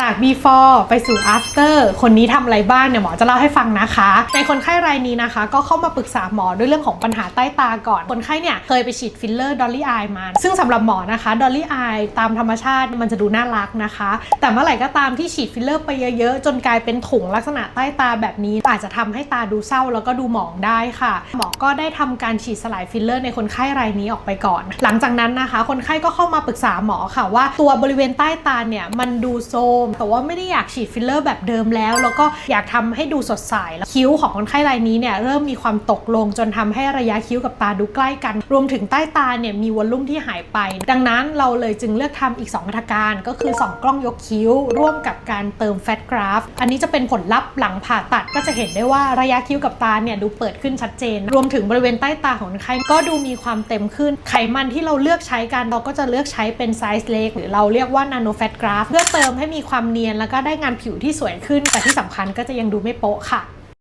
จาก before ไปสู่ after คนนี้ทำอะไรบ้างเนี่ยหมอจะเล่าให้ฟังนะคะ ในคนไข้รายนี้นะคะ ก็เข้ามาปรึกษาหมอด้วยเรื่องของปัญหาใต้ตาก่อน คนไข้เนี่ยเคยไปฉีดฟิลเลอร์ดอลลี่อายมา ซึ่งสำหรับหมอนะคะดอลลี่อายตามธรรมชาติมันจะดูน่ารักนะคะ แต่เมื่อไหร่ก็ตามที่ฉีดฟิลเลอร์ไปเยอะๆ จนกลายเป็นถุงลักษณะใต้ตาแบบนี้ อาจจะทำให้ตาดูเศร้าแล้วก็ดูหมองได้ค่ะ หมอก็ได้ทำการฉีดสลายฟิลเลอร์ในคนไข้รายนี้ออกไปก่อน หลังจากนั้นนะคะ คนไข้ก็เข้ามาปรึกษาหมอค่ะว่า ตัวบริเวณใต้ตาเนี่ยมันดูโทมแต่ว่าไม่ได้อยากฉีดฟิลเลอร์แบบเดิมแล้ว แล้วก็อยากทำให้ดูสดใสแล้วคิ้วของคนไข้รายนี้เนี่ยเริ่มมีความตกลงจนทำให้ระยะคิ้วกับตาดูใกล้กัน รวมถึงใต้ตาเนี่ยมีวอลลุ่มที่หายไป ดังนั้นเราเลยจึงเลือกทำอีก2มาตรการก็คือ 2 กล้องยกคิ้ว ร่วมกับการเติมแฟตกราฟ อันนี้จะเป็นผลลัพธ์หลังผ่าตัดก็จะเห็นได้ว่าระยะคิ้วกับตาเนี่ยดูเปิดขึ้นชัดเจน รวมถึงบริเวณใต้ตาของคนไข้ก็ดูมีความเต็มขึ้น ไขมันที่เราเลือกใช้กันเราก็จะเลือกใช้เป็นไซส์เล็กหรือเราเรียกว่านาโนแฟตกราฟเพื่อเติมให้มีความเนียนแล้วก็ได้งานผิวที่สวยขึ้น แต่ที่สำคัญก็จะยังดูไม่โป๊ะค่ะ